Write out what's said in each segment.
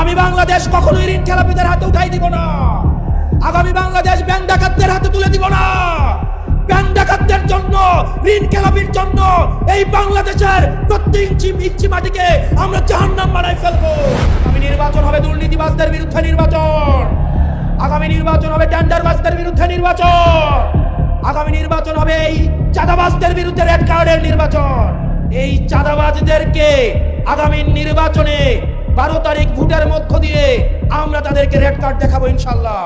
আগামী বাংলাদেশ কখনোই ঋণ খেলাপিদের হাতে উঠাই দিব না। আগামী বাংলাদেশ ব্যাংক ডাকাতদের হাতে তুলে দিব না। ব্যাংক ডাকাতদের জন্য, ঋণ খেলাপির জন্য এই বাংলাদেশের প্রত্যেক ইঞ্চি ইঞ্চি মাটিকে আমরা জাহান্নাম বানাই ফেলব। আগামী নির্বাচন হবে দুর্নীতিবাজদের বিরুদ্ধে নির্বাচন। আগামী নির্বাচন হবে টেন্ডারবাজদের বিরুদ্ধে নির্বাচন। আগামী নির্বাচন হবে এই চাঁদাবাজদের বিরুদ্ধে রেড কার্ডের নির্বাচন। এই চাঁদাবাজদেরকে আগামী নির্বাচনে বারো তারিখ ভোটের মধ্য দিয়ে আমরা তাদেরকে রেড কার্ড দেখাবো ইনশাল্লাহ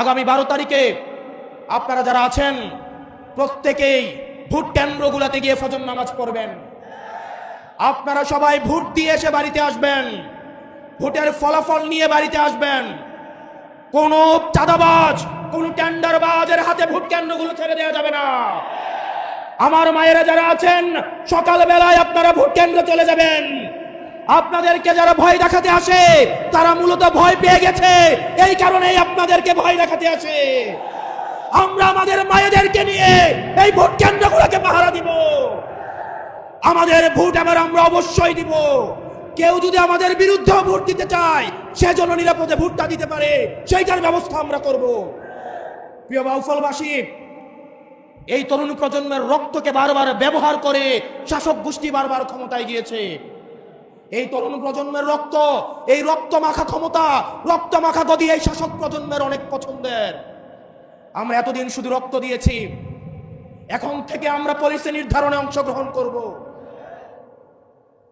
আগামী বারো তারিখে আপনারা যারা আছেন, প্রত্যেকেই ভোট কেন্দ্রগুলোতে গিয়ে ফজর নামাজ পড়বেন। আপনারা সবাই ভোট দিয়ে এসে বাড়িতে আসবেন। ভোটের ফলাফল নিয়ে বাড়িতে আসবেন। কোন চাঁদাবাজ, কোন টেন্ডারবাজের হাতে ভোট কেন্দ্রগুলো ছেড়ে দেওয়া যাবে না। আমার মায়েরা যারা আছেন, সকালবেলায় আপনারা ভোট কেন্দ্র চলে যাবেন। আপনাদেরকে যারা ভয় দেখাতে আসে, তারা মূলত ভয় পেয়ে গেছে। এই কারণেই আপনাদেরকে ভয় দেখাতে আসে। আমরা আমাদের মায়েদেরকে নিয়ে এই ভোট কেন্দ্রগুলোকে পাহারা দিব। আমাদের ভোট এবার আমরা অবশ্যই দিব। কেউ যদি আমাদের বিরুদ্ধে ভোট দিতে চায় সেজন্য নিরাপদে ভোটটা দিতে পারে, সেইটার ব্যবস্থা আমরা করব। প্রিয় বাউফলবাসী, এই তরুণ প্রজন্মের রক্তকে বারবার ব্যবহার করে শাসক গোষ্ঠী বারবার ক্ষমতায় গিয়েছে। এই তরুণ প্রজন্মের রক্ত, এই রক্ত মাখা ক্ষমতা, রক্ত মাখা গদি এই শাসক প্রজন্মের অনেক পছন্দের। আমরা এতদিন শুধু রক্ত দিয়েছি, এখন থেকে আমরা পলিসি নির্ধারণে অংশগ্রহণ করব।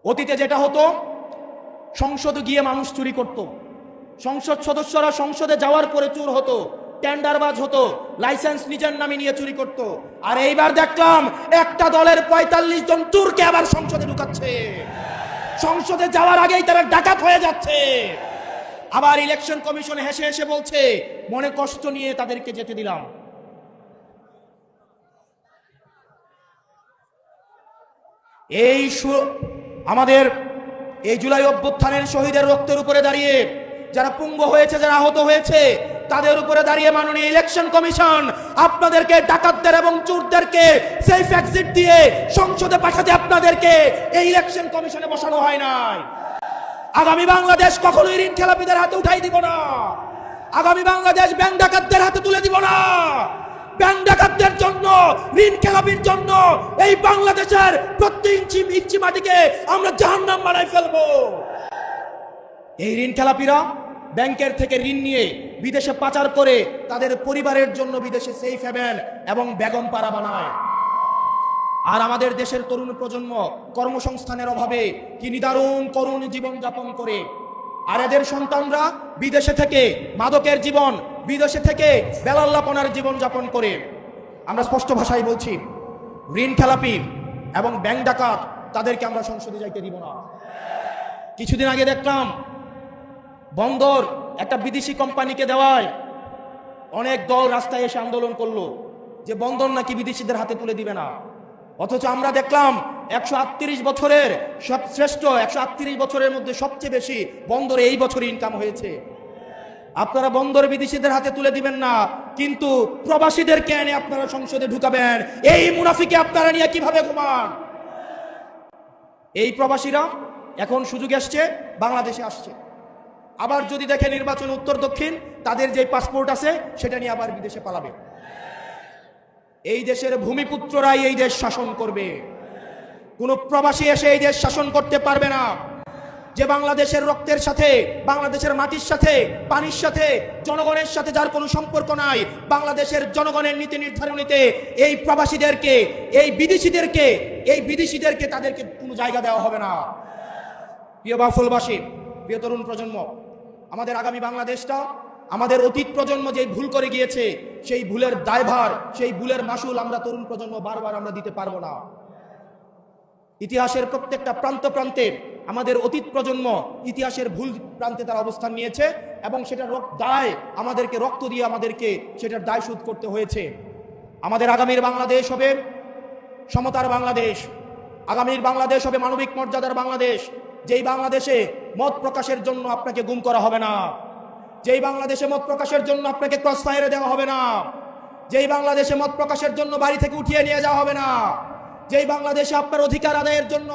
অতীতে যেটা হতো, সংসদে গিয়ে মানুষ চুরি করত। সংসদ সদস্যরা সংসদে যাওয়ার পরে চুর হতো, টেন্ডারবাজ হতো, লাইসেন্স নিজের নামে নিয়ে চুরি করত। আর এইবার দেখলাম, একটা দলের পঁয়তাল্লিশ জন চুরকে আবার সংসদে ঢুকাচ্ছে। সংসদে যাওয়ার আগেই তারা ডাকাত হয়ে যাচ্ছে। আবার ইলেকশন কমিশন হেসে হেসে বলছে, মনে কষ্ট নিয়ে তাদেরকে যেতে দিলাম। এই আমাদের এই জুলাই অভ্যুত্থানের শহীদের রক্তের উপরে দাঁড়িয়ে যারা পুঙ্গ হয়েছে, যারা আহত হয়েছে, তাদের উপরে দাঁড়িয়ে মাননীয় ইলেকশন কমিশন আপনাদেরকে, ডাকাতদের এবং চোরদেরকে সেফ এক্সিট দিয়ে সংসদে পাঠাতে আপনাদেরকে এই ইলেকশন কমিশনে বসানো হয় নাই। আগামী বাংলাদেশ কখনোই ঋণ খেলাপিদের হাতে উঠাই দিব না। আগামী বাংলাদেশ ব্যাংক ডাকাতদের হাতে তুলে দিব না। ব্যাংক ডাকাতদের জন্য, ঋণ খেলাপির জন্য এই বাংলাদেশের প্রত্যেক ইঞ্চি ইঞ্চি মাটিকে আমরা জাহান্নাম বানাই ফেলব। এই ঋণ খেলাপিরা ব্যাংকের থেকে ঋণ নিয়ে বিদেশে পাচার করে তাদের পরিবারের জন্য বিদেশে সেফ হ্যাভেন এবং বেগম পাড়া বানায়। আর আমাদের দেশের তরুণ প্রজন্ম কর্মসংস্থানের অভাবে কি নিদারুণ করুণ জীবনযাপন করে। আর এদের সন্তানরা বিদেশে থেকে মাদকের জীবন, বিদেশে থেকে বেলাল্লাপনার জীবনযাপন করে। আমরা স্পষ্ট ভাষায় বলছি ঋণ খেলাপি এবং ব্যাংক ডাকাত তাদেরকে আমরা সংসদে যাইতে দিব না। কিছুদিন আগে দেখলাম বন্দর একটা বিদেশি কোম্পানিকে দেওয়ায় অনেক দল রাস্তায় এসে আন্দোলন করল যে বন্দর নাকি বিদেশিদের হাতে তুলে দিবে না। অথচ আমরা দেখলাম একশো আটত্রিশ বছরের সব শ্রেষ্ঠ একশো আটত্রিশ বছরের মধ্যে সবচেয়ে বেশি বন্দরে এই বছর ইনকাম হয়েছে। আপনারা বন্দর বিদেশিদের হাতে তুলে দিবেন না, কিন্তু প্রবাসীদেরকে এনে আপনারা সংসদে ঢুকাবেন। এই মুনাফিকে আপনারা নিয়ে কীভাবে ঘুমান? এই প্রবাসীরা এখন সুযোগ আসছে বাংলাদেশে আসছে। আবার যদি দেখে নির্বাচন উত্তর দক্ষিণ, তাদের যে পাসপোর্ট আছে, সেটা নিয়ে আবার বিদেশে পালাবে। এই দেশের ভূমিপুত্ররাই এই দেশ শাসন করবে। কোনো প্রবাসী এসে এই দেশ শাসন করতে পারবে না। যে বাংলাদেশের রক্তের সাথে, বাংলাদেশের মাটির সাথে, পানির সাথে, জনগণের সাথে যার কোনো সম্পর্ক নাই, বাংলাদেশের জনগণের নীতি নির্ধারণীতে এই প্রবাসীদেরকে, এই বিদেশিদেরকে এই বিদেশিদেরকে তাদেরকে কোনো জায়গা দেওয়া হবে না। প্রিয় বাফুলবাসী, প্রিয় তরুণ প্রজন্ম আমাদের আগামী বাংলাদেশটা, আমাদের অতীত প্রজন্ম যে ভুল করে গিয়েছে, সেই ভুলের দায়ভার, সেই ভুলের মাসুল আমরা তরুণ প্রজন্ম বারবার আমরা দিতে পারব না। ইতিহাসের প্রত্যেকটা প্রান্ত প্রান্তে আমাদের অতীত প্রজন্ম ইতিহাসের ভুল প্রান্তে তারা অবস্থান নিয়েছে এবং সেটার দায় আমাদেরকে, রক্ত দিয়ে আমাদেরকে সেটার দায় শোধ করতে হয়েছে। আমাদের আগামীর বাংলাদেশ হবে সমতার বাংলাদেশ। আগামীর বাংলাদেশ হবে মানবিক মর্যাদার বাংলাদেশ। যেই বাংলাদেশে মত প্রকাশের জন্য আপনাকে গুম করা হবে না। যেই বাংলাদেশে মত প্রকাশের জন্য আপনাকে ক্রস ফায়ারে দেওয়া হবে না। যেই বাংলাদেশে মত প্রকাশের জন্য বাড়ি থেকে উঠিয়ে নিয়ে যাওয়া হবে না। যেই বাংলাদেশে আপনার অধিকার আদায়ের জন্য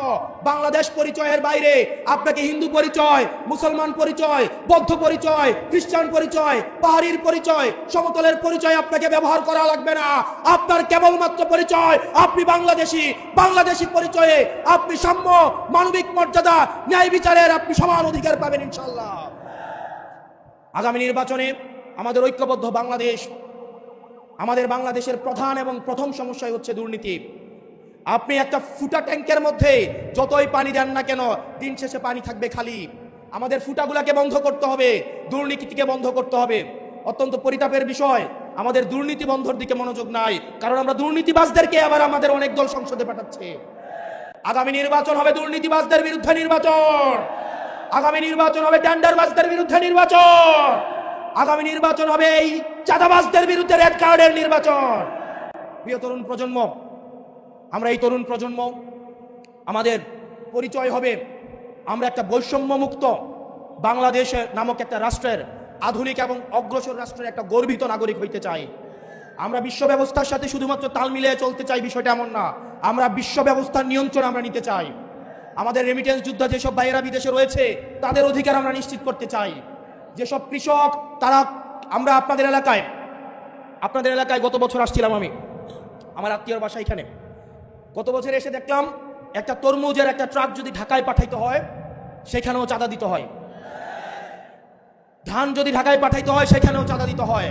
বাংলাদেশ পরিচয়ের বাইরে আপনাকে হিন্দু পরিচয়, মুসলমান পরিচয়, বৌদ্ধ পরিচয়, খ্রিস্টান পরিচয়, পাহাড়ির পরিচয়, সমতলের পরিচয় আপনাকে ব্যবহার করা লাগবে না। আপনার কেবলমাত্র পরিচয়, আপনি বাংলাদেশি বাংলাদেশি পরিচয়ে আপনি সাম্য, মানবিক মর্যাদা, ন্যায় বিচারের আপনি সমান অধিকার পাবেন ইনশাল্লাহ আগামী নির্বাচনে আমাদের ঐক্যবদ্ধ বাংলাদেশ, আমাদের বাংলাদেশের প্রধান এবং প্রথম সমস্যাই হচ্ছে দুর্নীতি। আপনি একটা ফুটা ট্যাঙ্কের মধ্যে যতই পানি দেন না কেন, দিন শেষে পানি থাকবে খালি। আমাদের ফুটাগুলাকে বন্ধ করতে হবে দুর্নীতিকে বন্ধ করতে হবে। অত্যন্ত পরিতাপের বিষয়, আমাদের দুর্নীতি বন্ধর দিকে মনোযোগ নাই, কারণ আমরা দুর্নীতিবাজদেরকে আবার আমাদের অনেক দল সংসদে পাঠাচ্ছে। আগামী নির্বাচন হবে দুর্নীতিবাজদের বিরুদ্ধে নির্বাচন। আগামী নির্বাচন হবে টেন্ডারবাজদের বিরুদ্ধে নির্বাচন। আগামী নির্বাচন হবে এই চাঁদাবাজদের বিরুদ্ধে রেড কার্ডের নির্বাচন। প্রিয় তরুণ প্রজন্ম আমরা এই তরুণ প্রজন্ম, আমাদের পরিচয় হবে, আমরা একটা বৈষম্যমুক্ত বাংলাদেশ নামক একটা রাষ্ট্রের আধুনিক এবং অগ্রসর রাষ্ট্রের একটা গর্বিত নাগরিক হইতে চাই। আমরা বিশ্ব ব্যবস্থার সাথে শুধুমাত্র তাল মিলিয়ে চলতে চাই বিষয়টা এমন না, আমরা বিশ্ব ব্যবস্থার নিয়ন্ত্রণ আমরা নিতে চাই। আমাদের রেমিটেন্স যোদ্ধা যেসব বাইরা বিদেশে রয়েছে, তাদের অধিকার আমরা নিশ্চিত করতে চাই। যেসব কৃষক, তারা, আমরা আপনাদের এলাকায় আপনাদের এলাকায় গত বছর আসছিলাম আমি, আমার আত্মীয়র বাসা এখানে। গত বছর এসে দেখলাম একটা তরমুজের একটা ট্রাক যদি ঢাকায় পাঠাইতে হয়, সেখানেও চাঁদা দিতে হয়। ধান যদি ঢাকায় পাঠাইতে হয়, সেখানেও চাঁদা দিতে হয়।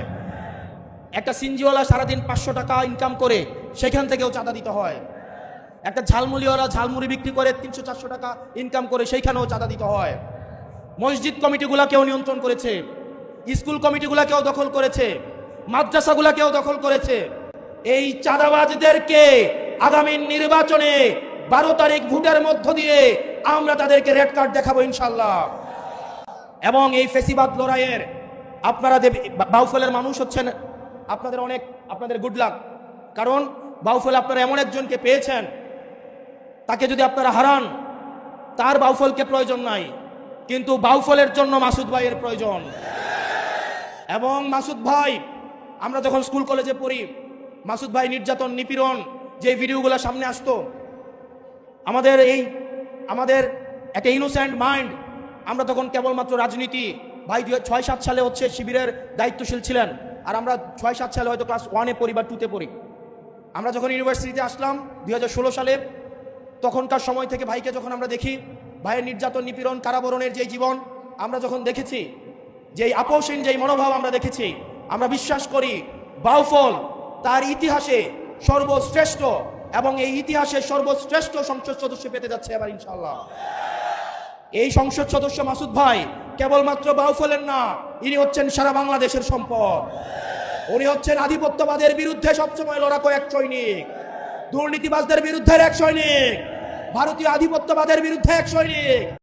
একটা সিনজিওয়ালা সারাদিন পাঁচশো টাকা ইনকাম করে, সেখান থেকেও চাঁদা দিতে হয়। একটা ঝালমুড়িওয়ালা ঝালমুড়ি বিক্রি করে তিনশো চারশো টাকা ইনকাম করে সেইখানেও চাঁদা দিতে হয়। মসজিদ কমিটিগুলাকেও নিয়ন্ত্রণ করেছে, স্কুল কমিটিগুলাকেও দখল করেছে মাদ্রাসাগুলাকেও দখল করেছে। এই চাঁদাবাজদেরকে আগামী নির্বাচনে বারো তারিখ ভোটের মধ্য দিয়ে আমরা তাদেরকে রেড কার্ড দেখাবো ইনশাল্লাহ এবং এই ফেসিবাদ লড়াইয়ের আপনারা দেব বাউফলের মানুষ হচ্ছেন, আপনাদের অনেক, আপনাদের গুড লাক কারণ বাউফল আপনারা এমন একজনকে পেয়েছেন, তাকে যদি আপনারা হারান, তার বাউফলকে প্রয়োজন নাই। কিন্তু বাউফলের জন্য মাসুদ ভাইয়ের প্রয়োজন। এবং মাসুদ ভাই, আমরা যখন স্কুল কলেজে পড়ি, মাসুদ ভাই নির্যাতন, নিপীড়ন যে ভিডিওগুলো সামনে আসতো, আমাদের এই, আমাদের একটা ইনোসেন্ট মাইন্ড আমরা তখন কেবলমাত্র রাজনীতি, ভাই দুই, ছয়, সাত সালে হচ্ছে শিবিরের দায়িত্বশীল ছিলেন, আর আমরা ছয়, সাত সালে হয়তো ক্লাস ওয়ানে পড়ি বা টুতে পড়ি। আমরা যখন ইউনিভার্সিটিতে আসলাম দুই হাজার ষোলো সালে, তখনকার সময় থেকে ভাইকে যখন আমরা দেখি, ভাইয়ের নির্যাতন, নিপীড়ন, কারাবরণের যে জীবন, আমরা যখন দেখেছি, যেই আপোষহীন, যেই মনোভাব আমরা দেখেছি, আমরা বিশ্বাস করি, বাউফল তার ইতিহাসে সর্বশ্রেষ্ঠ এবং এই ইতিহাসে সর্বশ্রেষ্ঠ সংসদ সদস্য পেতে যাচ্ছে এবার ইনশাল্লাহ এই সংসদ সদস্য মাসুদ ভাই কেবলমাত্র বাউফলের না, ইনি হচ্ছেন সারা বাংলাদেশের সম্পদ। উনি হচ্ছেন আধিপত্যবাদের বিরুদ্ধে সবসময় লড়াকো এক সৈনিক, দুর্নীতিবাজদের বিরুদ্ধে এক সৈনিক, ভারতীয় আধিপত্যবাদের বিরুদ্ধে এক সৈনিক।